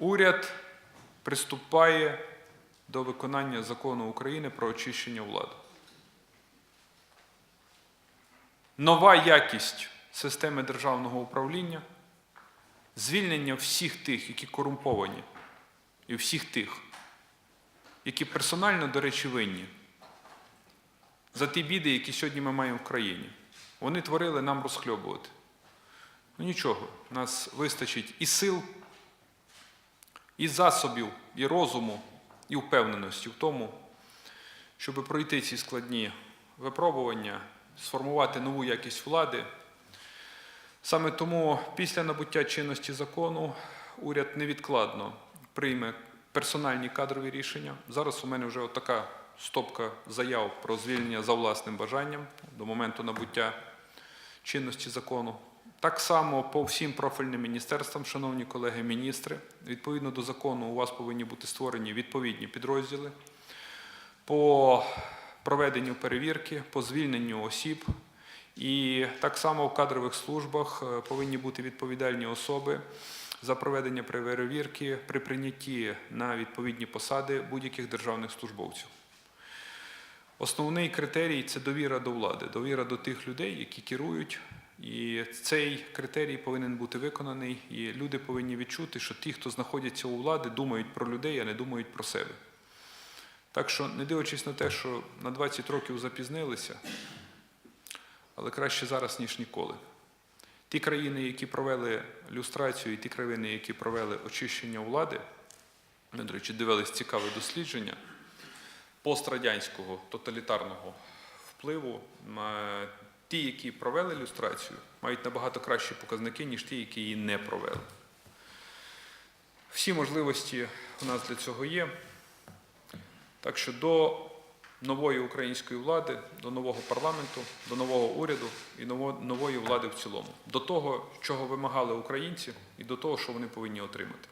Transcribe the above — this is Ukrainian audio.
Уряд приступає до виконання закону України про очищення влади. Нова якість системи державного управління, звільнення всіх тих, які корумповані, і всіх тих, які персонально, до речі, винні за ті біди, які сьогодні ми маємо в країні. Вони творили нам розхльобувати. Ну нічого, нас вистачить і сил, і засобів, і розуму, і впевненості в тому, щоб пройти ці складні випробування, сформувати нову якість влади. Саме тому після набуття чинності закону уряд невідкладно прийме персональні кадрові рішення. Зараз у мене вже така стопка заяв про звільнення за власним бажанням до моменту набуття чинності закону. Так само по всім профільним міністерствам, шановні колеги міністри, відповідно до закону, у вас повинні бути створені відповідні підрозділи по проведенню перевірки, по звільненню осіб. І так само в кадрових службах е, повинні бути відповідальні особи за проведення перевірки при прийнятті на відповідні посади будь-яких державних службовців. Основний критерій це довіра до влади, довіра до тих людей, які керують. І цей критерій повинен бути виконаний, і люди повинні відчути, що ті, хто знаходяться у влади, думають про людей, а не думають про себе. Так що, не дивлячись на те, що на 20 років запізнилися, але краще зараз, ніж ніколи. Ті країни, які провели люстрацію, і ті країни, які провели очищення влади, ми, до речі, дивились цікаве дослідження пострадянського тоталітарного впливу. Ті, які провели люстрацію, мають набагато кращі показники, ніж ті, які її не провели. Всі можливості у нас для цього є. Так що до нової української влади, до нового парламенту, до нового уряду і нової влади в цілому, до того, чого вимагали українці, і до того, що вони повинні отримати.